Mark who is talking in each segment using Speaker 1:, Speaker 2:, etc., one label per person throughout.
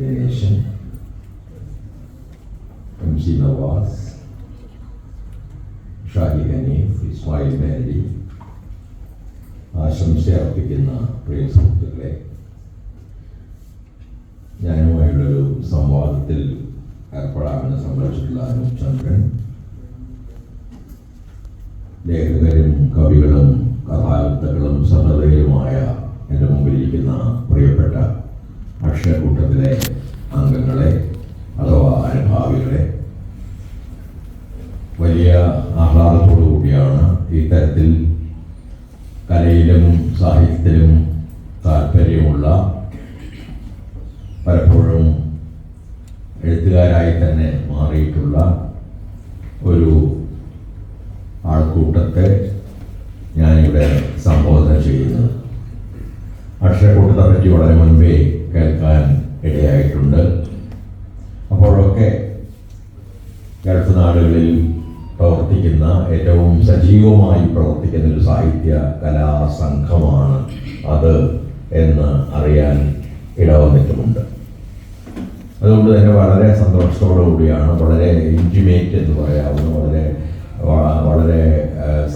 Speaker 1: Dineshan M C Navas Shahi Hanif Ismail Mary ആശംസ അർപ്പിക്കുന്ന പ്രിയ സുഹൃത്തുക്കളെ ഞാനുമായുള്ളൊരു സംവാദത്തിൽ ഏർപ്പെടാമെന്ന് സമ്മതിച്ചിട്ടുള്ള അനുചന്ദ്രൻ ചന്ദ്രൻ ലേഖകരും കവികളും കഥാകൃത്തുക്കളും സഹൃദയരുമായ എന്റെ മുമ്പിലിരിക്കുന്ന പ്രിയപ്പെട്ട അക്ഷരക്കൂട്ടത്തിലെ അംഗങ്ങളെ അഥവാ അനുഭാവികളെ വലിയ ആഹ്ലാദത്തോടു കൂടിയാണ് ഈ തരത്തിൽ കലയിലും സാഹിത്യത്തിലും താല്പര്യമുള്ള പലപ്പോഴും എഴുത്തുകാരായി തന്നെ മാറിയിട്ടുള്ള ഒരു ആൾക്കൂട്ടത്തെ ഞാനിവിടെ സംബോധന ചെയ്യുന്നത്. അക്ഷരക്കൂട്ടത്തെ പറ്റി വളരെ മുൻപേ കേൾക്കാൻ ഇടയായിട്ടുണ്ട്. അപ്പോഴൊക്കെ ഗൾഫ് നാടുകളിൽ പ്രവർത്തിക്കുന്ന ഏറ്റവും സജീവമായി പ്രവർത്തിക്കുന്ന ഒരു സാഹിത്യ കലാ സംഘമാണ് അത് എന്ന് അറിയാൻ ഇടവന്നിട്ടുമുണ്ട്. അതുകൊണ്ട് തന്നെ വളരെ സന്തോഷത്തോടു കൂടിയാണ് വളരെ ഇന്റിമേറ്റ് എന്ന് പറയാവുന്ന വളരെ വളരെ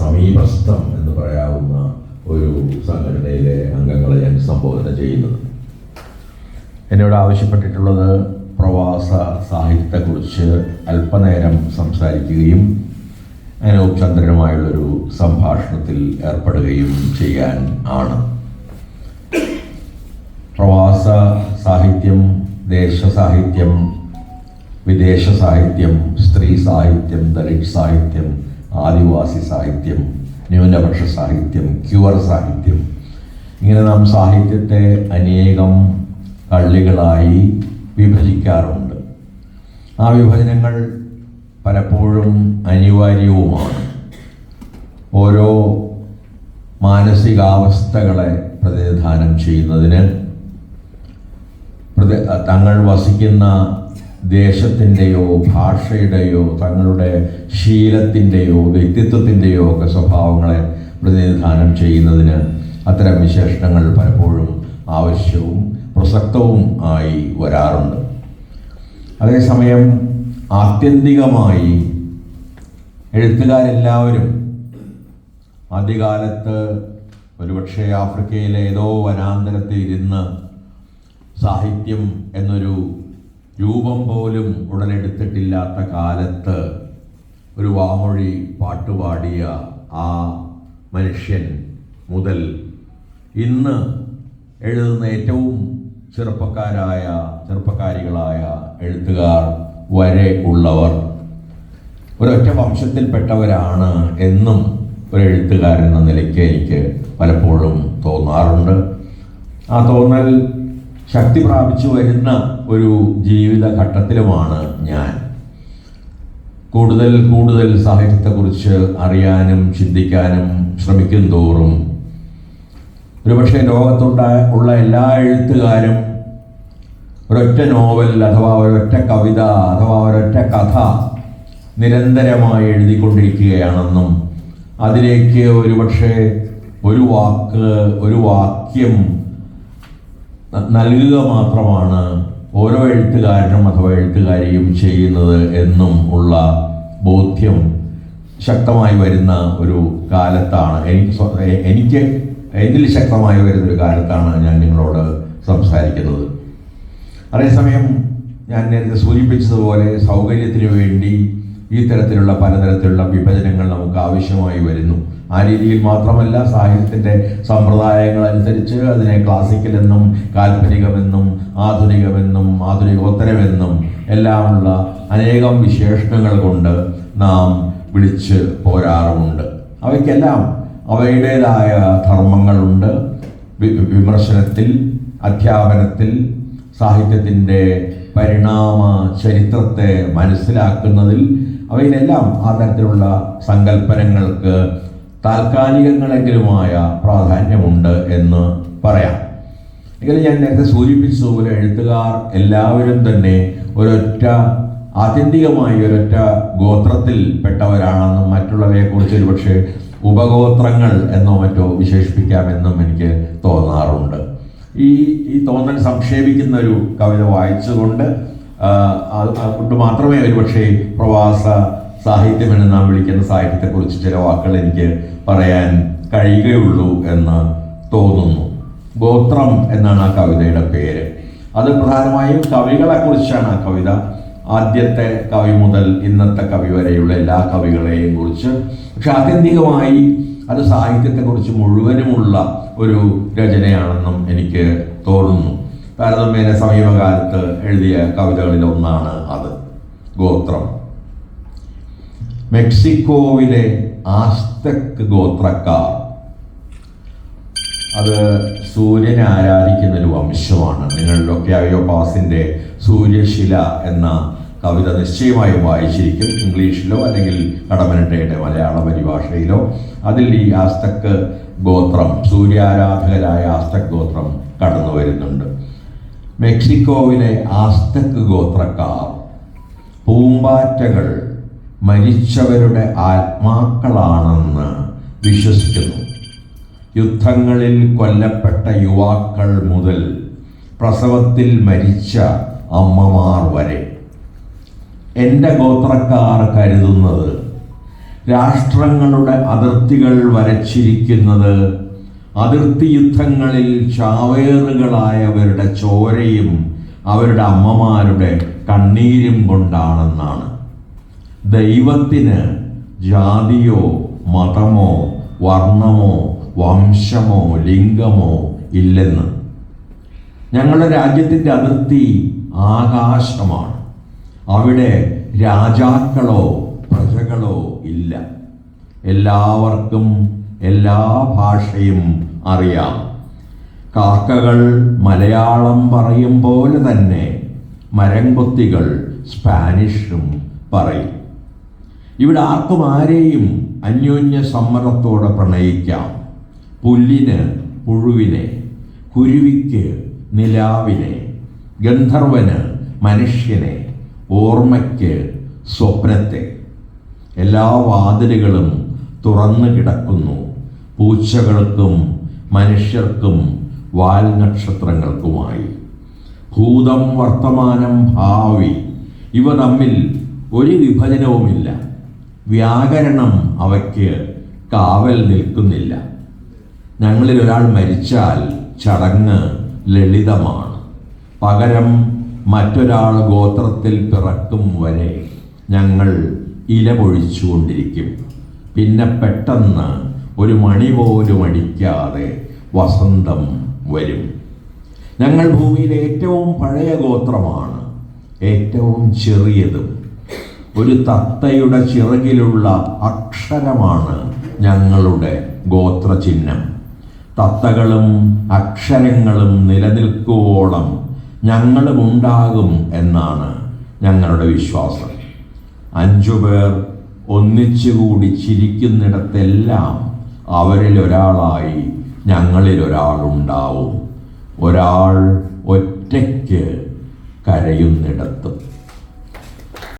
Speaker 1: സമീപസ്ഥം എന്ന് പറയാവുന്ന ഒരു സംഘടനയിലെ അംഗങ്ങളെ ഞാൻ സംബോധന ചെയ്യുന്നത്. എന്നോട് ആവശ്യപ്പെട്ടിട്ടുള്ളത് പ്രവാസ സാഹിത്യത്തെക്കുറിച്ച് അല്പനേരം സംസാരിക്കുകയും അനൂപ് ചന്ദ്രനുമായുള്ളൊരു സംഭാഷണത്തിൽ ഏർപ്പെടുകയും ചെയ്യാൻ ആണ്. പ്രവാസ സാഹിത്യം ദേശ സാഹിത്യം വിദേശ സാഹിത്യം സ്ത്രീ സാഹിത്യം ദളിത് സാഹിത്യം ആദിവാസി സാഹിത്യം ന്യൂനപക്ഷ സാഹിത്യം ക്യുവർ സാഹിത്യം. ഇങ്ങനെ നാം സാഹിത്യത്തെ അനേകം കള്ളികളായി വിഭജിക്കാറുണ്ട്. ആ വിഭജനങ്ങൾ പലപ്പോഴും അനിവാര്യവുമാണ്. ഓരോ മാനസികാവസ്ഥകളെ പ്രതിനിധാനം ചെയ്യുന്നതിന് തങ്ങൾ വസിക്കുന്ന ദേശത്തിന്റെയോ ഭാഷയുടെയോ തങ്ങളുടെ ശീലത്തിന്റെയോ വ്യക്തിത്വത്തിന്റെയോ ഒക്കെ സ്വഭാവങ്ങളെ പ്രതിനിധാനം ചെയ്യുന്നതിന് അത്തരം വിശേഷണങ്ങൾ പലപ്പോഴും ആവശ്യവും പ്രസക്തവും ആയി വരാറുണ്ട്. അതേസമയം ആത്യന്തികമായി എഴുത്തുകാരെല്ലാവരും ആദ്യകാലത്ത് ഒരുപക്ഷെ ആഫ്രിക്കയിലെ ഏതോ വനാന്തരത്തിൽ ഇരുന്ന് സാഹിത്യം എന്നൊരു രൂപം പോലും ഉടലെടുത്തിട്ടില്ലാത്ത കാലത്ത് ഒരു വാമൊഴി പാട്ടുപാടിയ ആ മനുഷ്യൻ മുതൽ ഇന്ന് എഴുതുന്ന ഏറ്റവും ചെറുപ്പക്കാരായ ചെറുപ്പക്കാരികളായ എഴുത്തുകാർ വരെ ഉള്ളവർ ഒരൊറ്റ വംശത്തിൽപ്പെട്ടവരാണ് എന്നും ഒരു എഴുത്തുകാരൻ എന്ന നിലയ്ക്ക് എനിക്ക് പലപ്പോഴും തോന്നാറുണ്ട്. ആ തോന്നൽ ശക്തി പ്രാപിച്ചു വരുന്ന ഒരു ജീവിതഘട്ടത്തിലുമാണ് ഞാൻ. കൂടുതൽ കൂടുതൽ സാഹിത്യത്തെക്കുറിച്ച് അറിയാനും ചിന്തിക്കാനും ശ്രമിക്കും തോറും ഒരുപക്ഷെ ലോകത്തുണ്ടായ ഉള്ള എല്ലാ എഴുത്തുകാരും ഒരൊറ്റ നോവൽ അഥവാ ഒരൊറ്റ കവിത അഥവാ ഒരൊറ്റ കഥ നിരന്തരമായി എഴുതിക്കൊണ്ടിരിക്കുകയാണെന്നും അതിലേക്ക് ഒരുപക്ഷെ ഒരു വാക്ക് ഒരു വാക്യം നൽകുക മാത്രമാണ് ഓരോ എഴുത്തുകാരനും അഥവാ എഴുത്തുകാരിയും ചെയ്യുന്നത് എന്നും ഉള്ള ബോധ്യം ശക്തമായി വരുന്ന ഒരു കാലത്താണ്. എനിക്ക് എനിക്ക് എന്നിൽ ശക്തമായി വരുന്നൊരു കാലത്താണ് ഞാൻ നിങ്ങളോട് സംസാരിക്കുന്നത്. അതേസമയം ഞാൻ നേരത്തെ സൂചിപ്പിച്ചതുപോലെ സൗകര്യത്തിന് വേണ്ടി ഈ തരത്തിലുള്ള പലതരത്തിലുള്ള വിഭജനങ്ങൾ നമുക്ക് ആവശ്യമായി വരുന്നു. ആ രീതിയിൽ മാത്രമല്ല സാഹിത്യത്തിന്റെ സമ്പ്രദായങ്ങൾ അനുസരിച്ച് അതിനെ ക്ലാസിക്കലെന്നും കാൽപ്പനികമെന്നും ആധുനികമെന്നും ആധുനികോത്തരമെന്നും എല്ലാമുള്ള അനേകം വിശേഷണങ്ങൾ കൊണ്ട് നാം വിളിച്ച് പോരാറുമുണ്ട്. അവയ്ക്കെല്ലാം അവയുടേതായ ധർമ്മങ്ങളുണ്ട്. വിമർശനത്തിൽ അധ്യാപനത്തിൽ സാഹിത്യത്തിന്റെ പരിണാമ ചരിത്രത്തെ മനസ്സിലാക്കുന്നതിൽ അവയിലെല്ലാം ആ തരത്തിലുള്ള സങ്കല്പനങ്ങൾക്ക് താൽക്കാലികങ്ങളെങ്കിലുമായ പ്രാധാന്യമുണ്ട് എന്ന് പറയാം. എങ്കിലും ഞാൻ നേരത്തെ സൂചിപ്പിച്ചതുപോലെ എഴുത്തുകാർ എല്ലാവരും തന്നെ ഒരൊറ്റ ആത്യന്തികമായി ഒരൊറ്റ ഗോത്രത്തിൽ പെട്ടവരാണെന്നും മറ്റുള്ളവയെക്കുറിച്ച് ഒരുപക്ഷെ ഉപഗോത്രങ്ങൾ എന്നോ മറ്റോ വിശേഷിപ്പിക്കാമെന്നും എനിക്ക് തോന്നാറുണ്ട്. ഈ ഈ തോന്നൽ സംക്ഷേപിക്കുന്ന ഒരു കവിത വായിച്ചുകൊണ്ട് അതുകൊണ്ട് മാത്രമേ ഒരുപക്ഷെ പ്രവാസ സാഹിത്യമെന്ന് നാം വിളിക്കുന്ന സാഹിത്യത്തെക്കുറിച്ച് ചില വാക്കുകൾ എനിക്ക് പറയാൻ കഴിയുകയുള്ളൂ എന്ന് തോന്നുന്നു. ഗോത്രം എന്നാണ് ആ കവിതയുടെ പേര്. അത് പ്രധാനമായും കവികളെ കുറിച്ചാണ് ആ കവിത. ആദ്യത്തെ കവി മുതൽ ഇന്നത്തെ കവി വരെയുള്ള എല്ലാ കവികളെയും കുറിച്ച്. പക്ഷെ ആത്യന്തികമായി അത് സാഹിത്യത്തെക്കുറിച്ച് മുഴുവനുമുള്ള ഒരു രചനയാണെന്നും എനിക്ക് തോന്നുന്നു. താരതമ്യേന സമീപകാലത്ത് എഴുതിയ കവിതകളിൽ ഒന്നാണ് അത് ഗോത്രം. മെക്സിക്കോവിലെ ആസ്തക് ഗോത്രക്കാർ അത് സൂര്യനെ ആരാധിക്കുന്ന ഒരു വംശമാണ്. നിങ്ങളിലൊക്കെ അയോപാസിന്റെ സൂര്യശില എന്ന കവിത നിശ്ചയമായും വായിച്ചിരിക്കും. ഇംഗ്ലീഷിലോ അല്ലെങ്കിൽ കടമനട്ടയുടെ മലയാള പരിഭാഷയിലോ. അതിൽ ഈ ആസ്തക് ഗോത്രം സൂര്യാരാധകരായ ആസ്തക് ഗോത്രം കടന്നു വരുന്നുണ്ട്. മെക്സിക്കോവിലെ ആസ്തക് ഗോത്രക്കാർ പൂമ്പാറ്റകൾ മരിച്ചവരുടെ ആത്മാക്കളാണെന്ന് വിശ്വസിക്കുന്നു. യുദ്ധങ്ങളിൽ കൊല്ലപ്പെട്ട യുവാക്കൾ മുതൽ പ്രസവത്തിൽ മരിച്ച അമ്മമാർ വരെ. എന്റെ ഗോത്രക്കാർ കരുതുന്നത് രാഷ്ട്രങ്ങളുടെ അതിർത്തികൾ വരച്ചിരിക്കുന്നത് അതിർത്തി യുദ്ധങ്ങളിൽ ചാവേറുകളായവരുടെ ചോരയും അവരുടെ അമ്മമാരുടെ കണ്ണീരും കൊണ്ടാണെന്നാണ്. ദൈവത്തിന് ജാതിയോ മതമോ വർണമോ വംശമോ ലിംഗമോ ഇല്ലെന്ന്. ഞങ്ങളുടെ രാജ്യത്തിന്റെ അതിർത്തി ആകാശമാണ്. അവിടെ രാജാക്കളോ പ്രജകളോ ഇല്ല. എല്ലാവർക്കും എല്ലാ ഭാഷയും അറിയാം. കാക്കകൾ മലയാളം പറയും പോലെ തന്നെ മരംകൊത്തികൾ സ്പാനിഷും പറയും. ഇവിടെ ആർക്കും ആരെയും അന്യോന്യ സമ്മതത്തോടെ പ്രണയിക്കാം. പുല്ലിന് പുഴുവിനെ കുരുവിക്ക് നിലാവിനെ ഗന്ധർവന് മനുഷ്യനെ ഓർമ്മയ്ക്ക് സ്വപ്നത്തെ. എല്ലാ വാതിലുകളും തുറന്നു കിടക്കുന്നു. പൂച്ചകൾക്കും മനുഷ്യർക്കും വാൽ നക്ഷത്രങ്ങൾക്കുമായി. ഭൂതം വർത്തമാനം ഭാവി ഇവ തമ്മിൽ ഒരു വിഭജനവുമില്ല. വ്യാകരണം അവയ്ക്ക് കാവൽ നിൽക്കുന്നില്ല. ഞങ്ങളിൽ ഒരാൾ മരിച്ചാൽ ചടങ്ങ് ലളിതമാണ്. പകരം മറ്റൊരാൾ ഗോത്രത്തിൽ പിറക്കും വരെ ഞങ്ങൾ ഇല പൊഴിച്ചുകൊണ്ടിരിക്കും പിന്നെ പെട്ടെന്ന് ഒരു മണി പോലും അടിക്കാതെ വസന്തം വരും. ഞങ്ങൾ ഭൂമിയിലെ ഏറ്റവും പഴയ ഗോത്രമാണ് ഏറ്റവും ചെറിയതും. ഒരു തത്തയുടെ ചിറകിലുള്ള അക്ഷരമാണ് ഞങ്ങളുടെ ഗോത്രചിഹ്നം. തത്തകളും അക്ഷരങ്ങളും നിലനിൽക്കുവോളം ഞങ്ങളും ഉണ്ടാകും എന്നാണ് ഞങ്ങളുടെ വിശ്വാസം. അഞ്ചു പേർ ഒന്നിച്ചുകൂടി ചിരിക്കുന്നിടത്തെല്ലാം അവരിൽ ഒരാളായി ഞങ്ങളിൽ ഒരാളുണ്ടാവും. ഒരാൾ ഒറ്റയ്ക്ക് കരയുന്നിടത്തും.